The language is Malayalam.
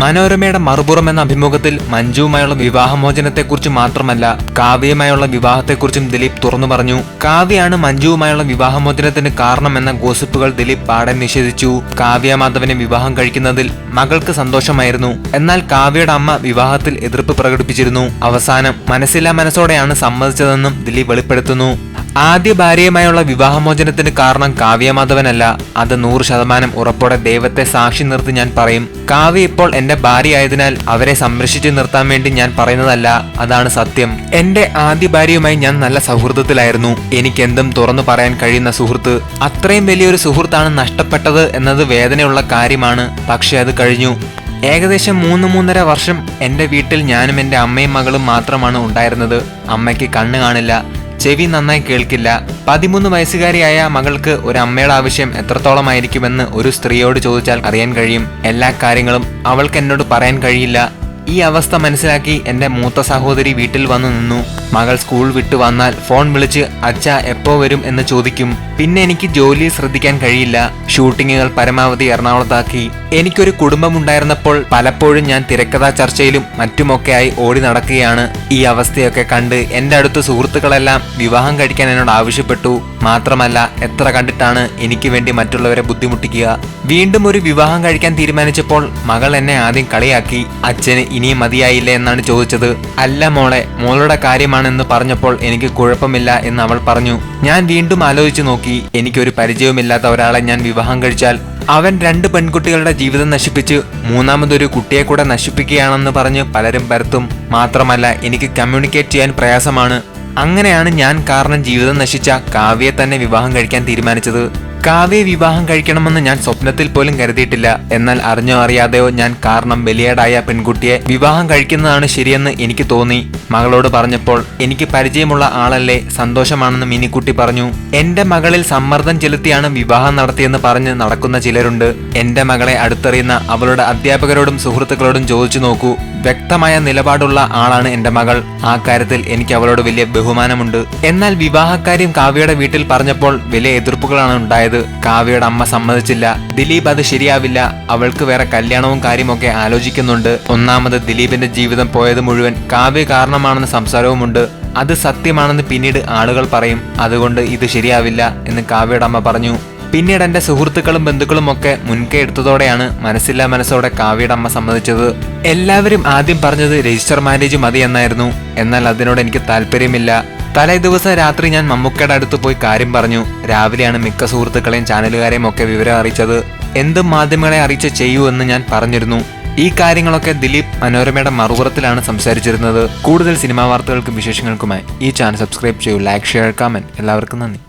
മനോരമയുടെ മറുപുറം എന്ന അഭിമുഖത്തിൽ മഞ്ജുവുമായുള്ള വിവാഹമോചനത്തെക്കുറിച്ച് മാത്രമല്ല കാവ്യയുമായുള്ള വിവാഹത്തെക്കുറിച്ചും ദിലീപ് തുറന്നു പറഞ്ഞു. കാവ്യയാണ് മഞ്ജുവുമായുള്ള വിവാഹമോചനത്തിന് കാരണമെന്ന ഗോസിപ്പുകൾ ദിലീപ് പാടെ നിഷേധിച്ചു. കാവ്യ മാധവനെ വിവാഹം കഴിക്കുന്നതിൽ മകൾക്ക് സന്തോഷമായിരുന്നു. എന്നാൽ കാവ്യയുടെ അമ്മ വിവാഹത്തിൽ എതിർപ്പ് പ്രകടിപ്പിച്ചിരുന്നു. അവസാനം മനസ്സില്ലാ മനസ്സോടെയാണ് സമ്മതിച്ചതെന്നും ദിലീപ് വെളിപ്പെടുത്തുന്നു. ആദ്യ ഭാര്യയുമായുള്ള വിവാഹമോചനത്തിന് കാരണം കാവ്യമാധവനല്ല അത് നൂറ് ശതമാനം ഉറപ്പോടെ ദൈവത്തെ സാക്ഷി നിർത്തി ഞാൻ പറയും. കാവ്യ ഇപ്പോൾ എന്റെ ഭാര്യയായതിനാൽ അവരെ സംരക്ഷിച്ചു നിർത്താൻ വേണ്ടി ഞാൻ പറയുന്നതല്ല. അതാണ് സത്യം. എന്റെ ആദ്യ ഭാര്യയുമായി ഞാൻ നല്ല സൗഹൃദത്തിലായിരുന്നു. എനിക്ക് എന്തും തുറന്നു പറയാൻ കഴിയുന്ന സുഹൃത്ത്. അത്രയും വലിയൊരു സുഹൃത്താണ് നഷ്ടപ്പെട്ടത് എന്നത് വേദനയുള്ള കാര്യമാണ്. പക്ഷെ അത് കഴിഞ്ഞു. ഏകദേശം മൂന്ന് മൂന്നര വർഷം എന്റെ വീട്ടിൽ ഞാനും എന്റെ അമ്മയും മകളും മാത്രമാണ് ഉണ്ടായിരുന്നത്. അമ്മയ്ക്ക് കണ്ണ് കാണില്ല. ചെവി നന്നായി കേൾക്കില്ല. പതിമൂന്ന് വയസ്സുകാരിയായ മകൾക്ക് ഒരു അമ്മയുടെ ആവശ്യം എത്രത്തോളമായിരിക്കുമെന്ന് ഒരു സ്ത്രീയോട് ചോദിച്ചാൽ അറിയാൻ കഴിയും. എല്ലാ കാര്യങ്ങളും അവൾക്ക് എന്നോട് പറയാൻ കഴിയില്ല. ഈ അവസ്ഥ മനസ്സിലാക്കി എന്റെ മൂത്ത സഹോദരി വീട്ടിൽ വന്നു നിന്നു. മകൾ സ്കൂൾ വിട്ടു വന്നാൽ ഫോൺ വിളിച്ച് അച്ഛ എപ്പോ വരും? എന്ന് ചോദിക്കും. പിന്നെ എനിക്ക് ജോലിയിൽ ശ്രദ്ധിക്കാൻ കഴിയില്ല. ഷൂട്ടിങ്ങുകൾ പരമാവധി എറണാകുളത്താക്കി. എനിക്കൊരു കുടുംബമുണ്ടായിരുന്നപ്പോൾ പലപ്പോഴും ഞാൻ തിരക്കഥാ ചർച്ചയിലും മറ്റുമൊക്കെയായി ഓടി നടക്കുകയാണ്. ഈ അവസ്ഥയൊക്കെ കണ്ട് എന്റെ അടുത്ത് സുഹൃത്തുക്കളെല്ലാം വിവാഹം കഴിക്കാൻ എന്നോട് ആവശ്യപ്പെട്ടു. മാത്രമല്ല എത്ര കണ്ടിട്ടാണ് എനിക്ക് വേണ്ടി മറ്റുള്ളവരെ ബുദ്ധിമുട്ടിക്കുക. വീണ്ടും ഒരു വിവാഹം കഴിക്കാൻ തീരുമാനിച്ചപ്പോൾ മകൾ എന്നെ ആദ്യം കളിയാക്കി. അച്ഛന് ഇനിയും മതിയായില്ലേ എന്നാണ് ചോദിച്ചത്. അല്ല മോളെ മോളുടെ കാര്യമാണെന്ന് പറഞ്ഞപ്പോൾ എനിക്ക് കുഴപ്പമില്ല എന്ന് അവൾ പറഞ്ഞു. ഞാൻ വീണ്ടും ആലോചിച്ചു നോക്കി. എനിക്കൊരു പരിചയവുമില്ലാത്ത ഒരാളെ ഞാൻ വിവാഹം കഴിച്ചാൽ അവൻ രണ്ട് പെൺകുട്ടികളുടെ ജീവിതം നശിപ്പിച്ച് മൂന്നാമതൊരു കുട്ടിയെ കൂടെ നശിപ്പിക്കുകയാണെന്ന് പറഞ്ഞ് പലരും പരത്തും മാത്രമല്ല എനിക്ക് കമ്മ്യൂണിക്കേറ്റ് ചെയ്യാൻ പ്രയാസമാണ്. അങ്ങനെയാണ് ഞാൻ കാരണം ജീവിതം നശിച്ച കാവ്യയെ തന്നെ വിവാഹം കഴിക്കാൻ തീരുമാനിച്ചത്. കാവ്യ വിവാഹം കഴിക്കണമെന്ന് ഞാൻ സ്വപ്നത്തിൽ പോലും കരുതിയിട്ടില്ല. എന്നാൽ അറിഞ്ഞോ അറിയാതെയോ ഞാൻ കാരണം വലിയടായ പെൺകുട്ടിയെ വിവാഹം കഴിക്കുന്നതാണ് ശരിയെന്ന് എനിക്ക് തോന്നി. മകളോട് പറഞ്ഞപ്പോൾ എനിക്ക് പരിചയമുള്ള ആളല്ലേ? സന്തോഷമാണെന്ന് മിനിക്കുട്ടി പറഞ്ഞു. എന്റെ മകളിൽ സമ്മർദ്ദം ചെലുത്തിയാണ് വിവാഹം നടത്തിയെന്ന് പറഞ്ഞ് നടക്കുന്ന ചിലരുണ്ട്. എന്റെ മകളെ അടുത്തറിയുന്ന അവളുടെ അധ്യാപകരോടും സുഹൃത്തുക്കളോടും ചോദിച്ചു നോക്കൂ. വ്യക്തമായ നിലപാടുള്ള ആളാണ് എന്റെ മകൾ. ആ കാര്യത്തിൽ എനിക്ക് അവളോട് വലിയ ബഹുമാനമുണ്ട്. എന്നാൽ വിവാഹക്കാര്യം കാവ്യയുടെ വീട്ടിൽ പറഞ്ഞപ്പോൾ വലിയ എതിർപ്പുകളാണ് ഉണ്ടായത്. കാവ്യയുടെ അമ്മ സമ്മതിച്ചില്ല. ദിലീപ് അത് ശരിയാവില്ല. അവൾക്ക് വേറെ കല്യാണവും കാര്യമൊക്കെ ആലോചിക്കുന്നുണ്ട്. ഒന്നാമത് ദിലീപിന്റെ ജീവിതം പോയത് മുഴുവൻ കാവ്യ കാരണമാണെന്ന് സംസാരവുമുണ്ട്. അത് സത്യമാണെന്ന് പിന്നീട് ആളുകൾ പറയും. അതുകൊണ്ട് ഇത് ശരിയാവില്ല എന്ന് കാവ്യയുടെ അമ്മ പറഞ്ഞു. പിന്നീട് എന്റെ സുഹൃത്തുക്കളും ബന്ധുക്കളും ഒക്കെ മുൻകൈ എടുത്തതോടെയാണ് മനസ്സില്ലാ മനസ്സോടെ കാവ്യയുടെ അമ്മ സമ്മതിച്ചത്. എല്ലാവരും ആദ്യം പറഞ്ഞത് രജിസ്റ്റർ മാരേജ് മതി എന്നായിരുന്നു. എന്നാൽ അതിനോട് എനിക്ക് താല്പര്യമില്ല. തലേ ദിവസം രാത്രി ഞാൻ മമ്മൂക്കയുടെ അടുത്ത് പോയി കാര്യം പറഞ്ഞു. രാവിലെയാണ് മിക്ക സുഹൃത്തുക്കളെയും ചാനലുകാരെയും ഒക്കെ വിവരം അറിയിച്ചത്. എന്തും മാധ്യമങ്ങളെ അറിയിച്ച് ചെയ്യൂ എന്ന് ഞാൻ പറഞ്ഞിരുന്നു. ഈ കാര്യങ്ങളൊക്കെ ദിലീപ് മനോരമയുടെ മറുപുറത്തിലാണ് സംസാരിച്ചിരുന്നത്. കൂടുതൽ സിനിമാ വാർത്തകൾക്കും വിശേഷങ്ങൾക്കുമായി ഈ ചാനൽ സബ്സ്ക്രൈബ് ചെയ്യൂ ലൈക്ക് ഷെയർ കമന്റ് എല്ലാവർക്കും നന്ദി.